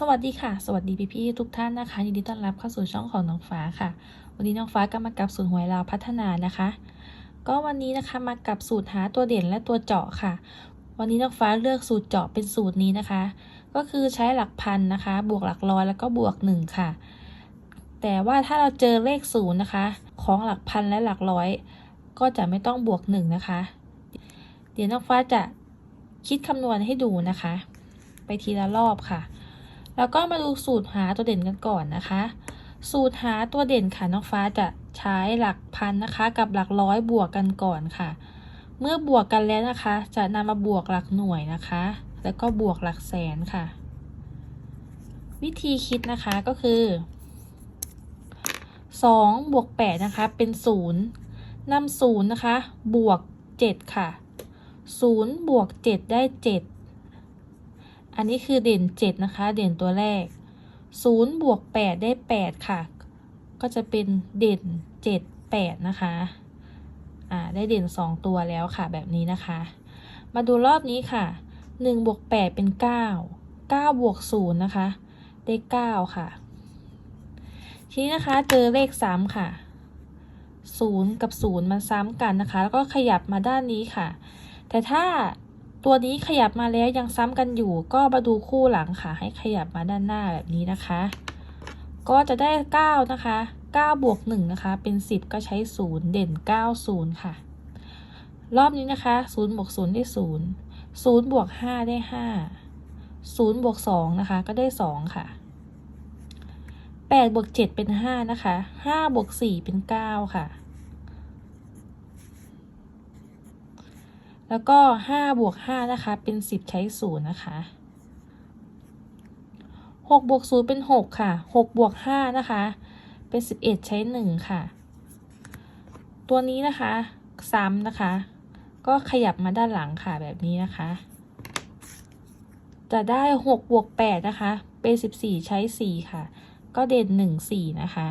สวัสดีค่ะ สวัสดีพี่ๆทุกท่านนะคะยินดีต้อนรับเข้าสู่ช่องของน้องฟ้าค่ะ วันนี้น้องฟ้าก็มากับสูตรหวยลาวพัฒนานะคะ ก็วันนี้นะคะมากับสูตรหาตัวเด่นและตัวเจาะค่ะ วันนี้น้องฟ้าเลือกสูตรเจาะเป็นสูตรนี้นะคะ ก็คือใช้หลักพันนะคะ บวกหลักร้อยแล้วก็บวกหนึ่งค่ะ แต่ว่าถ้าเราเจอเลขศูนย์นะคะ ของหลักพันและหลักร้อย ก็จะไม่ต้องบวกหนึ่งนะคะ เดี๋ยวน้องฟ้าจะคิดคำนวณให้ดูนะคะ ไปทีละรอบค่ะ แล้วก็มาดูสูตรหาตัวเด่นกันก่อนนะคะ สูตรหาตัวเด่นค่ะน้องฟ้าจะใช้หลักพันนะคะ กับหลักร้อยบวกกันก่อนค่ะ เมื่อบวกกันแล้วนะคะ จะนำมาบวกหลักหน่วยนะคะ แล้วก็บวกหลักแสนค่ะ วิธีคิดนะคะก็คือ2บวก8นะคะ เป็น0นำ0นะคะ บวก 7 ค่ะ0บวก 7 ได้ 7 อันนี้คือเด่น 7 นะคะ เด่นตัวแรก 0 บวก 8 ได้ 8 ค่ะ ก็จะเป็นเด่น 7 8 นะคะ อ่า ได้เด่น 2 ตัวแล้วค่ะ แบบนี้นะคะ มาดูรอบนี้ค่ะ 1 บวก 8 เป็น 9 9 บวก 0 นะคะ ได้ 9 ค่ะ ทีนี้นะคะ เจอเลข 3 ค่ะ 0 กับ 0 มันซ้ำกันนะคะ แล้วก็ขยับมาด้านนี้ค่ะ แต่ถ้า ตัวนี้ขยับมาแล้วยังซ้ำกันอยู่ ก็มาดูคู่หลังค่ะ ให้ขยับมาด้านหน้าแบบนี้นะคะ ก็จะได้ 9 นะคะ9บวก1นะคะ เป็น 10 ก็ใช้ 0 เด่น 9 0 ค่ะ รอบนี้นะคะ0บวก0ได้ 0 0บวก5ได้ 5 0บวก2นะคะ ก็ได้ 2 ค่ะ8บวก7เป็น 5 นะคะ5บวก4เป็น 9 ค่ะ แล้วก็5บวก5นะคะ เป็น 10 ใช้0นะคะ6บวก0เป็น 6 ค่ะ6บวก5นะคะ เป็น 11 ใช้ 1 ค่ะ ตัวนี้นะคะซ้ำนะคะ ก็ขยับมาด้านหลังค่ะแบบนี้นะคะ จะได้6บวก8นะคะ เป็น 14 ใช้ 4 ค่ะ ก็เด่น 1 4 นะคะ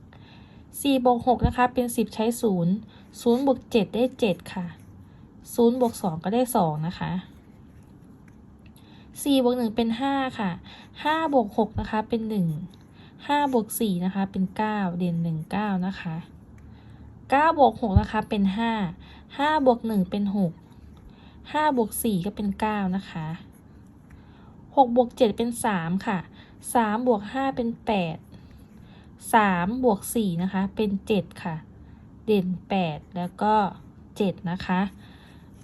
4บวก6นะคะ เป็น 10 ใช้ 0 0บวก7ได้ 7 ค่ะ ศูนย์บวกสองก็ได้สองนะคะสี่บวกหนึ่งเป็นห้าค่ะห้าบวกหกนะคะ เป็นหนึ่งห้าบวกสี่นะคะ เป็นเก้าเด่นหนึ่งเก้านะคะเก้าบวกหกนะคะ เป็นห้าห้าบวกหนึ่งเป็นหกห้าบวกสี่ก็เป็นเก้านะคะหกบวกเจ็ดเป็นสามค่ะสามบวกห้าเป็นแปดสามบวกสี่นะคะ เป็นเจ็ดค่ะ เด่นแปดแล้วก็เจ็ดนะคะ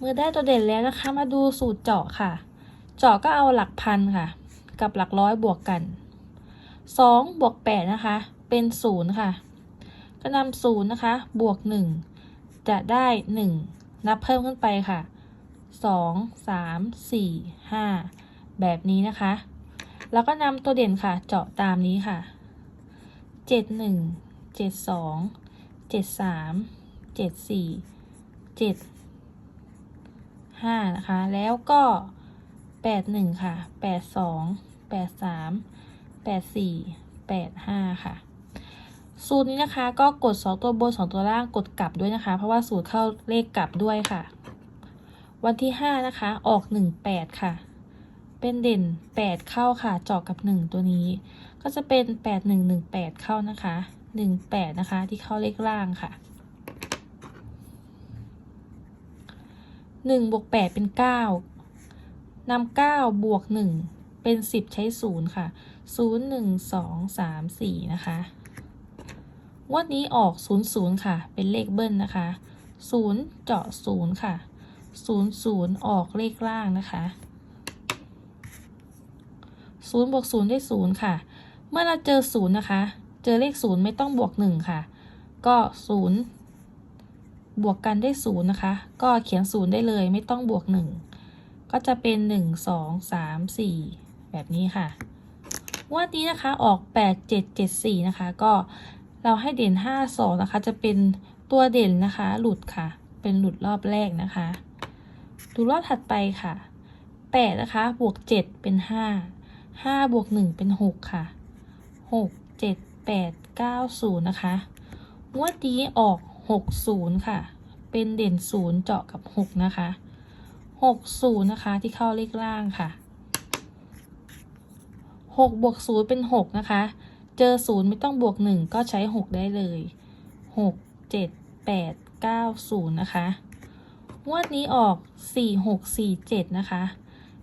มื่อได้ตัวเด่นแล้วนะคะ มาดูสูตรเจาะค่ะ เจาะก็เอาหลักพันค่ะ กับหลักร้อยบวกกันสองบวกแปดนะคะ เป็นศูนย์ค่ะ ก็นำศูนย์นะคะ บวกหนึ่งจะได้หนึ่งนับเพิ่มขึ้นไปค่ะสองสามสี่ห้าแบบนี้นะคะ แล้วก็นำตัวเด่นค่ะ เจาะตามนี้ค่ะเจ็ดหนึ่งเจ็ดสองเจ็ดสามเจ็ดสี่เจ็ด ห้านะคะ แล้วก็แปดหนึ่งค่ะแปดสองแปดสามแปดสี่แปดห้าค่ะ สูตรนี้นะคะก็กดสองตัวบนสองตัวล่างกดกลับด้วยนะคะ เพราะว่าสูตรเข้าเลขกลับด้วยค่ะ วันที่ห้านะคะออกหนึ่งแปดค่ะ เป็นเด่นแปดเข้าค่ะเจาะกับหนึ่งตัวนี้ ก็จะเป็นแปดหนึ่งหนึ่งแปดเข้านะคะหนึ่งแปดนะคะที่เข้าเลขล่างค่ะ หนึ่งบวกแปดเป็นเก้านำเก้าบวกหนึ่งเป็นสิบใช้ศูนย์ค่ะศูนย์หนึ่งสองสามสี่นะคะงวดนี้ออกศูนย์ศูนย์ค่ะ เป็นเลขเบิ้ลนะคะศูนย์เจาะศูนย์ค่ะศูนย์ศูนย์ออกเลขล่างนะคะศูนย์บวกศูนย์ได้ศูนย์ค่ะ เมื่อเราเจอศูนย์นะคะ เจอเลขศูนย์ไม่ต้องบวกหนึ่งค่ะ ก็ศูนย์ บวกกันได้ศูนย์นะคะ ก็เขียนศูนย์ได้เลยไม่ต้องบวกหนึ่งก็จะเป็นหนึ่งสองสามสี่แบบนี้ค่ะว่านี้นะคะออกแปดเจ็ดเจ็ดสี่นะคะ ก็เราให้เด่นห้าสองนะคะ จะเป็นตัวเด่นนะคะ หลุดค่ะ เป็นหลุดรอบแรกนะคะ ดูรอบถัดไปค่ะแปดนะคะบวกเจ็ดเป็นห้าห้าบวกหนึ่งเป็นหกค่ะหกเจ็ดแปดเก้าศูนย์นะคะงวดนี้ออก หกศูนย์ค่ะ เป็นเด่นศูนย์เจาะกับหกนะคะหกศูนย์นะคะ ที่เข้าเลขล่างค่ะหกบวกศูนย์เป็นหกนะคะ เจอศูนย์ไม่ต้องบวกหนึ่งก็ใช้หกได้เลยหกเจ็ดแปดเก้าศูนย์นะคะ งวดนี้ออกสี่หกสี่เจ็ดนะคะ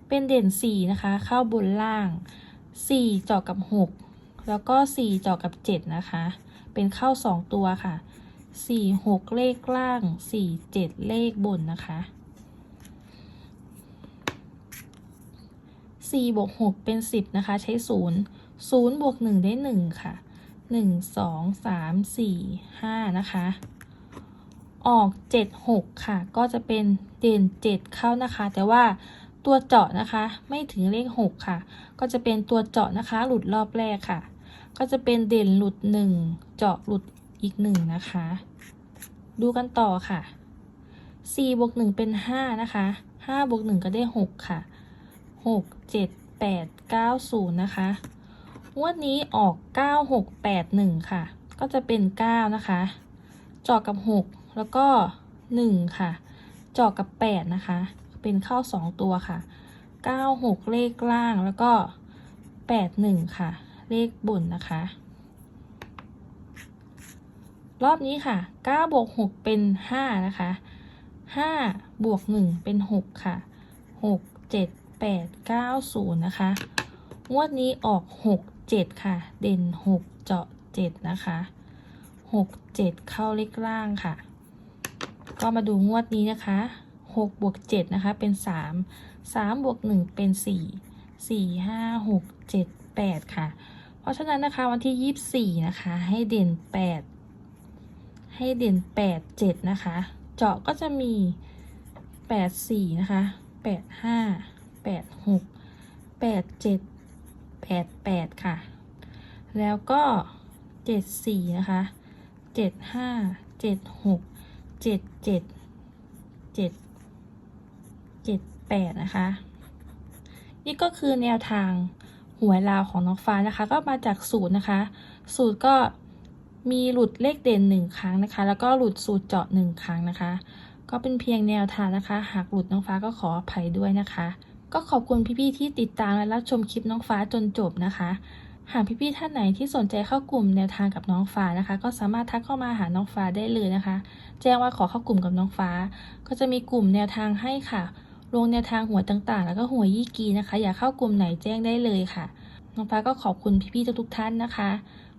เป็นเด่นสี่นะคะ เข้าบนล่างสี่เจาะกับหกแล้วก็สี่เจาะกับเจ็ดนะคะ เป็นเข้าสองตัวค่ะ สี่หกเลขล่างสี่เจ็ดเลขบนนะคะสี่บวกหกเป็นสิบนะคะใช้ศูนย์ศูนย์บวกหนึ่งได้หนึ่งค่ะหนึ่งสองสามสี่ห้านะคะออกเจ็ดหกค่ะ ก็จะเป็นเด่นเจ็ดเข้านะคะ แต่ว่าตัวเจาะนะคะ ไม่ถึงเลขหกค่ะ ก็จะเป็นตัวเจาะนะคะ หลุดรอบแรกค่ะ ก็จะเป็นเด่นหลุดหนึ่งเจาะหลุด อีกหนึ่งนะคะ ดูกันต่อค่ะสี่บวกหนึ่งเป็นห้านะคะห้าบวกหนึ่งก็ได้หกค่ะหกเจ็ดแปดเก้าศูนย์นะคะงวดนี้ออกเก้าหกแปดหนึ่งค่ะ ก็จะเป็นเก้านะคะจาะกับหกแล้วก็หนึ่งค่ะจาะกับแปดนะคะ เป็นเข้าสองตัวค่ะเก้าหกเลขล่างแล้วก็แปดหนึ่งค่ะ เลขบนนะคะ รอบนี้ค่ะ 9 บวก 6 เป็น 5 นะคะ 5 บวก 1 เป็น 6 ค่ะ 6 7 8 9 0 นะคะ งวดนี้ออก 6 7 ค่ะ เด่น 6 เจาะ 7 นะคะ 6 7 เข้าเลขล่างค่ะ ก็มาดูงวดนี้นะคะ 6 บวก 7 นะคะ เป็น 3 3 บวก 1 เป็น 4 4 5 6 7 8 ค่ะ เพราะฉะนั้นนะคะวันที่ 24 นะคะ ให้เด่น 8 ให้เด่นแปดเจ็ดนะคะ เจาะก็จะมีแปดสี่นะคะแปดห้าแปดหกแปดเจ็ดแปดแปดค่ะ แล้วก็เจ็ดสี่นะคะเจ็ดห้าเจ็ดหกเจ็ดเจ็ดเจ็ดเจ็ดแปดนะคะ นี่ก็คือแนวทางหวยลาวของน้องฟ้านะคะ ก็มาจากสูตรนะคะ สูตรก็ มีหลุดเลขเด่นหนึ่งครั้งนะคะ แล้วก็หลุดสูตรเจาะหนึ่งครั้งนะคะ ก็เป็นเพียงแนวทางนะคะ หากหลุดน้องฟ้าก็ขออภัยด้วยนะคะ ก็ขอบคุณพี่ๆที่ติดตามและรับชมคลิปน้องฟ้าจนจบนะคะ หากพี่ๆท่านไหนที่สนใจเข้ากลุ่มแนวทางกับน้องฟ้านะคะ ก็สามารถทักเข้ามาหาน้องฟ้าได้เลยนะคะ แจ้งว่าขอเข้ากลุ่มกับน้องฟ้า ก็จะมีกลุ่มแนวทางให้ค่ะลงแนวทางหัวต่างๆ แล้วก็หัวยยี่กีนะคะ อยากเข้ากลุ่มไหนแจ้งได้เลยค่ะน้องฟ้าก็ขอบคุณพี่ๆทุกๆท่านนะคะ